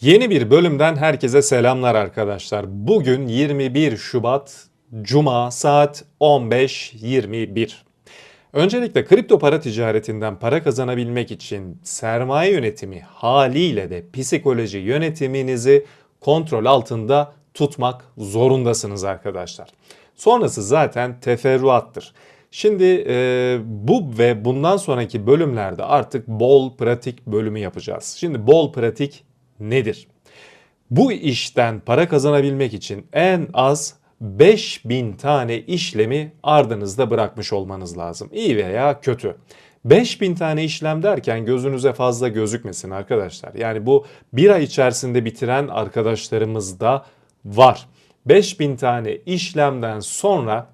Yeni bir bölümden herkese selamlar arkadaşlar. Bugün 21 Şubat Cuma saat 15.21. Öncelikle kripto para ticaretinden para kazanabilmek için sermaye yönetimi haliyle de psikoloji yönetiminizi kontrol altında tutmak zorundasınız arkadaşlar. Sonrası zaten teferruattır. Şimdi e, bu ve bundan sonraki bölümlerde artık bol pratik bölümü yapacağız. Şimdi bol pratik nedir? Bu işten para kazanabilmek için en az 5000 tane işlemi ardınızda bırakmış olmanız lazım. İyi veya kötü. 5000 tane işlem derken gözünüze fazla gözükmesin arkadaşlar. Yani bu bir ay içerisinde bitiren arkadaşlarımız da var. 5000 tane işlemden sonra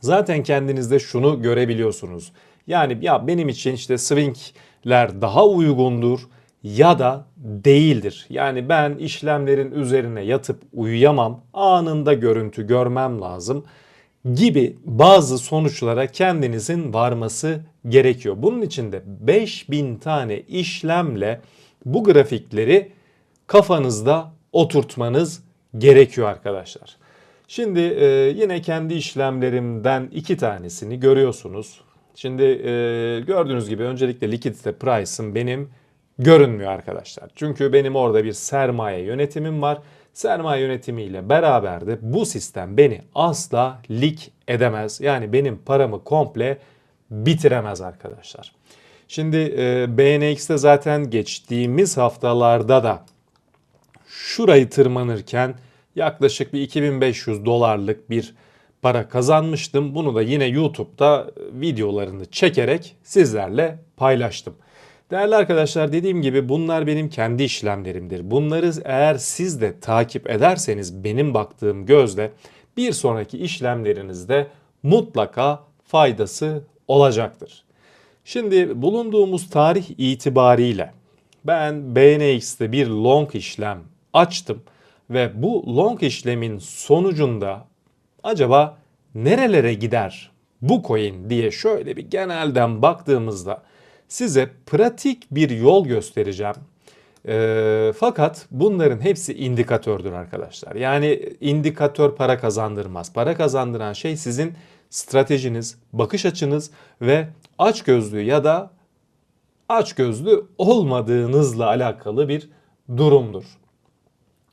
zaten kendinizde şunu görebiliyorsunuz. Yani ya benim için işte swingler daha uygundur ya da değildir. Yani ben işlemlerin üzerine yatıp uyuyamam, anında görüntü görmem lazım gibi bazı sonuçlara kendinizin varması gerekiyor. Bunun için de 5000 tane işlemle bu grafikleri kafanızda oturtmanız gerekiyor arkadaşlar. Şimdi e, yine kendi işlemlerimden iki tanesini görüyorsunuz. Şimdi e, gördüğünüz gibi öncelikle likidite price'ım benim görünmüyor arkadaşlar. Çünkü benim orada bir sermaye yönetimim var. Sermaye yönetimiyle beraber de bu sistem beni asla lik edemez. Yani benim paramı komple bitiremez arkadaşlar. Şimdi e, BNX'te zaten geçtiğimiz haftalarda da şurayı tırmanırken yaklaşık bir 2500 dolarlık bir para kazanmıştım. Bunu da yine YouTube'da videolarını çekerek sizlerle paylaştım. Değerli arkadaşlar dediğim gibi bunlar benim kendi işlemlerimdir. Bunları eğer siz de takip ederseniz benim baktığım gözle bir sonraki işlemlerinizde mutlaka faydası olacaktır. Şimdi bulunduğumuz tarih itibariyle ben BNX'te bir long işlem açtım ve bu long işlemin sonucunda acaba nerelere gider bu coin diye şöyle bir genelden baktığımızda size pratik bir yol göstereceğim. E, fakat bunların hepsi indikatördür arkadaşlar. Yani indikatör para kazandırmaz. Para kazandıran şey sizin stratejiniz, bakış açınız ve açgözlü ya da açgözlü olmadığınızla alakalı bir durumdur.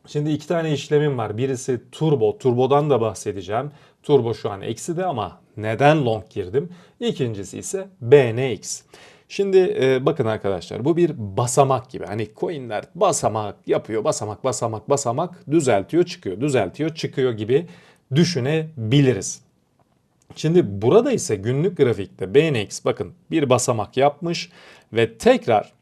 Şimdi iki tane işlemim var. Birisi turbo. Turbodan da bahsedeceğim. Turbo şu an eksi de ama neden long girdim? İkincisi ise BNX. Şimdi e, bakın arkadaşlar bu bir basamak gibi. Hani coinler basamak yapıyor, basamak, basamak, basamak düzeltiyor, çıkıyor, düzeltiyor, çıkıyor gibi düşünebiliriz. Şimdi burada ise günlük grafikte BNX bakın bir basamak yapmış ve tekrar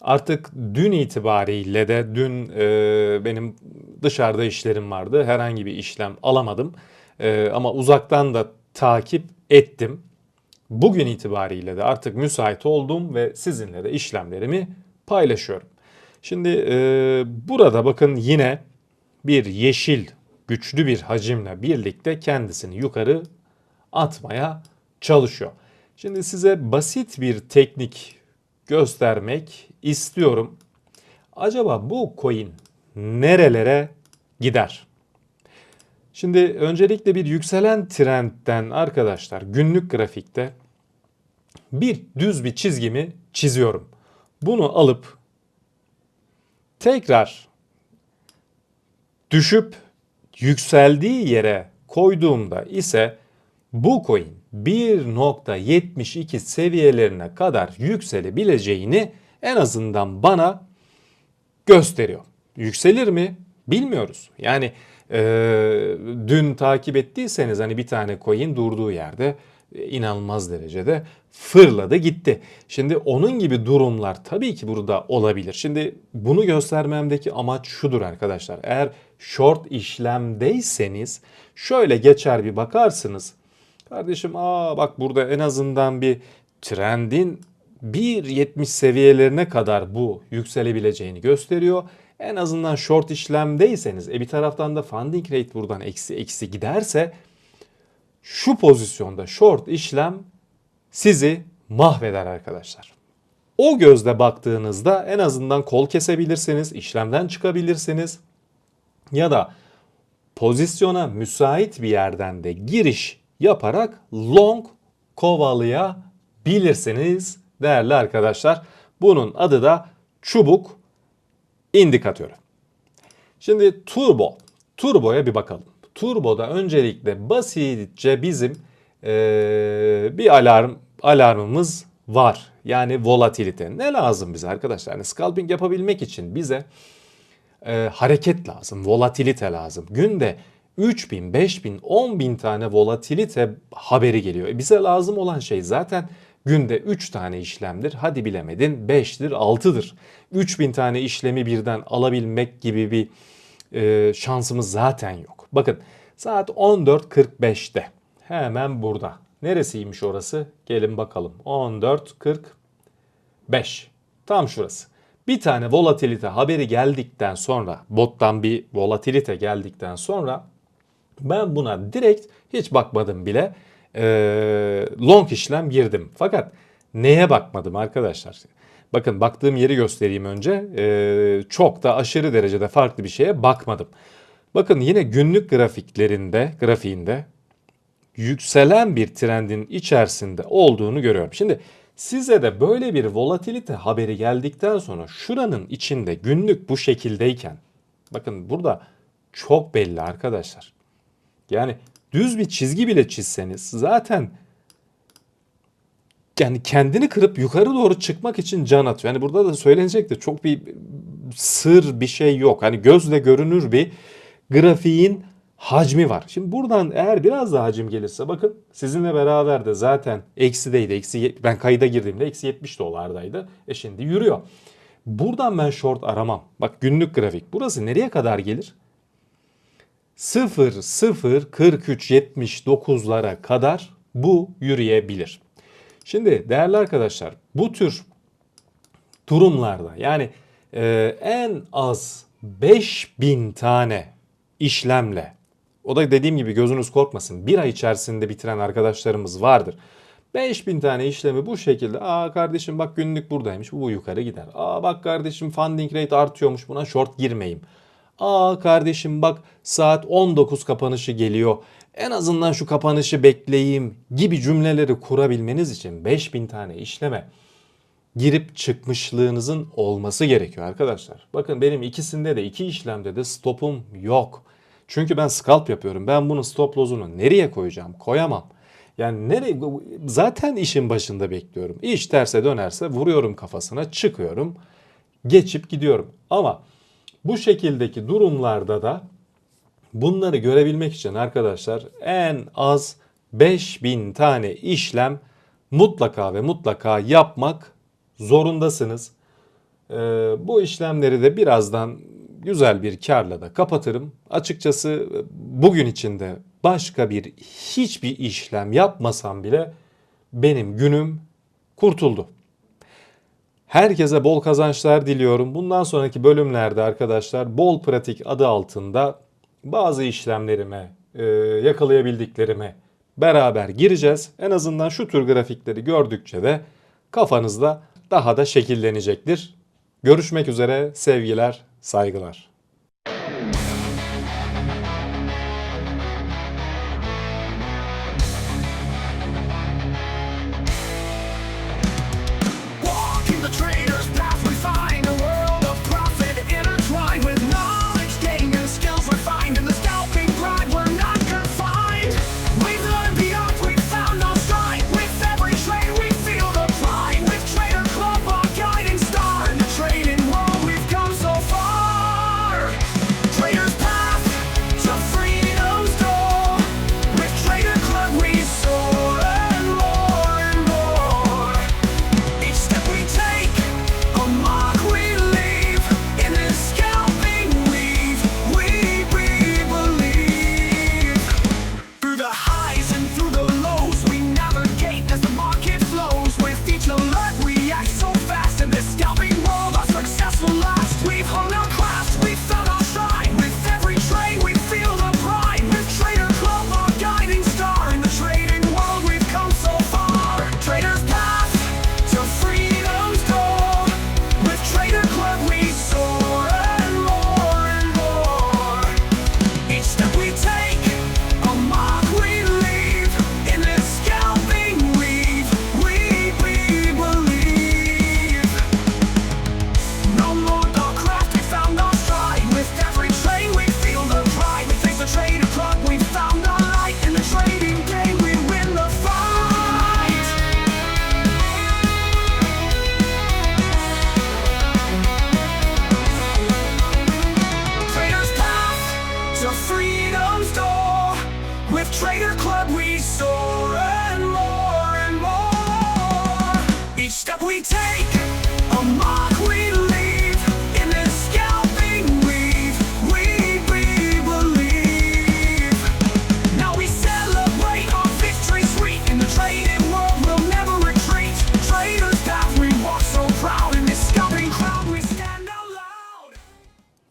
artık dün itibariyle de dün e, benim dışarıda işlerim vardı. Herhangi bir işlem alamadım. E, ama uzaktan da takip ettim. Bugün itibariyle de artık müsait oldum ve sizinle de işlemlerimi paylaşıyorum. Şimdi e, burada bakın yine bir yeşil güçlü bir hacimle birlikte kendisini yukarı atmaya çalışıyor. Şimdi size basit bir teknik göstermek istiyorum. Acaba bu coin nerelere gider? Şimdi öncelikle bir yükselen trendten arkadaşlar günlük grafikte bir düz bir çizgimi çiziyorum. Bunu alıp tekrar düşüp yükseldiği yere koyduğumda ise bu coin 1.72 seviyelerine kadar yükselebileceğini en azından bana gösteriyor. Yükselir mi? Bilmiyoruz. Yani e, dün takip ettiyseniz hani bir tane coin durduğu yerde e, inanılmaz derecede fırladı gitti. Şimdi onun gibi durumlar tabii ki burada olabilir. Şimdi bunu göstermemdeki amaç şudur arkadaşlar. Eğer short işlemdeyseniz şöyle geçer bir bakarsınız. Kardeşim aa bak burada en azından bir trendin 1.70 seviyelerine kadar bu yükselebileceğini gösteriyor. En azından short işlemdeyseniz e bir taraftan da funding rate buradan eksi eksi giderse şu pozisyonda short işlem sizi mahveder arkadaşlar. O gözle baktığınızda en azından kol kesebilirsiniz, işlemden çıkabilirsiniz ya da pozisyona müsait bir yerden de giriş yaparak long kovalayabilirsiniz değerli arkadaşlar. Bunun adı da çubuk indikatörü. Şimdi turbo. Turboya bir bakalım. Turboda öncelikle basitçe bizim eee, bir alarm alarmımız var. Yani volatilite. Ne lazım bize arkadaşlar? Yani scalping yapabilmek için bize e, hareket lazım, volatilite lazım. Günde 3000, 5000, 10.000 tane volatilite haberi geliyor. E bize lazım olan şey zaten günde 3 tane işlemdir. Hadi bilemedin 5'tir, 6'dır. 3000 tane işlemi birden alabilmek gibi bir e, şansımız zaten yok. Bakın saat 14.45'te hemen burada. Neresiymiş orası? Gelin bakalım. 14.45. Tam şurası. Bir tane volatilite haberi geldikten sonra, bottan bir volatilite geldikten sonra ben buna direkt hiç bakmadım bile e, long işlem girdim. Fakat neye bakmadım arkadaşlar? Bakın baktığım yeri göstereyim önce. E, çok da aşırı derecede farklı bir şeye bakmadım. Bakın yine günlük grafiklerinde, grafiğinde yükselen bir trendin içerisinde olduğunu görüyorum. Şimdi size de böyle bir volatilite haberi geldikten sonra şuranın içinde günlük bu şekildeyken bakın burada çok belli arkadaşlar. Yani düz bir çizgi bile çizseniz zaten yani kendini kırıp yukarı doğru çıkmak için can atıyor. Yani burada da söylenecek de çok bir sır bir şey yok. Hani gözle görünür bir grafiğin hacmi var. Şimdi buradan eğer biraz daha hacim gelirse bakın sizinle beraber de zaten eksideydi. Eksi, ben kayda girdiğimde eksi 70 dolardaydı. E şimdi yürüyor. Buradan ben short aramam. Bak günlük grafik. Burası nereye kadar gelir? 0 0 43 79'lara kadar bu yürüyebilir. Şimdi değerli arkadaşlar bu tür durumlarda yani e, en az 5000 tane işlemle o da dediğim gibi gözünüz korkmasın bir ay içerisinde bitiren arkadaşlarımız vardır. 5000 tane işlemi bu şekilde aa kardeşim bak günlük buradaymış bu yukarı gider. Aa bak kardeşim funding rate artıyormuş buna short girmeyeyim. Aa kardeşim bak saat 19 kapanışı geliyor. En azından şu kapanışı bekleyeyim gibi cümleleri kurabilmeniz için 5000 tane işleme girip çıkmışlığınızın olması gerekiyor arkadaşlar. Bakın benim ikisinde de iki işlemde de stopum yok. Çünkü ben scalp yapıyorum. Ben bunun stop loss'unu nereye koyacağım? Koyamam. Yani nereye zaten işin başında bekliyorum. İş terse dönerse vuruyorum kafasına, çıkıyorum, geçip gidiyorum. Ama bu şekildeki durumlarda da bunları görebilmek için arkadaşlar en az 5000 tane işlem mutlaka ve mutlaka yapmak zorundasınız. Ee, bu işlemleri de birazdan güzel bir karla da kapatırım. Açıkçası bugün içinde başka bir hiçbir işlem yapmasam bile benim günüm kurtuldu. Herkese bol kazançlar diliyorum. Bundan sonraki bölümlerde arkadaşlar bol pratik adı altında bazı işlemlerime, e, yakalayabildiklerime beraber gireceğiz. En azından şu tür grafikleri gördükçe de kafanızda daha da şekillenecektir. Görüşmek üzere sevgiler, saygılar.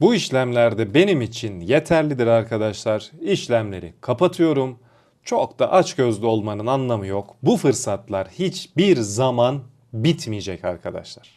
Bu işlemlerde benim için yeterlidir arkadaşlar. İşlemleri kapatıyorum. Çok da açgözlü olmanın anlamı yok. Bu fırsatlar hiçbir zaman bitmeyecek arkadaşlar.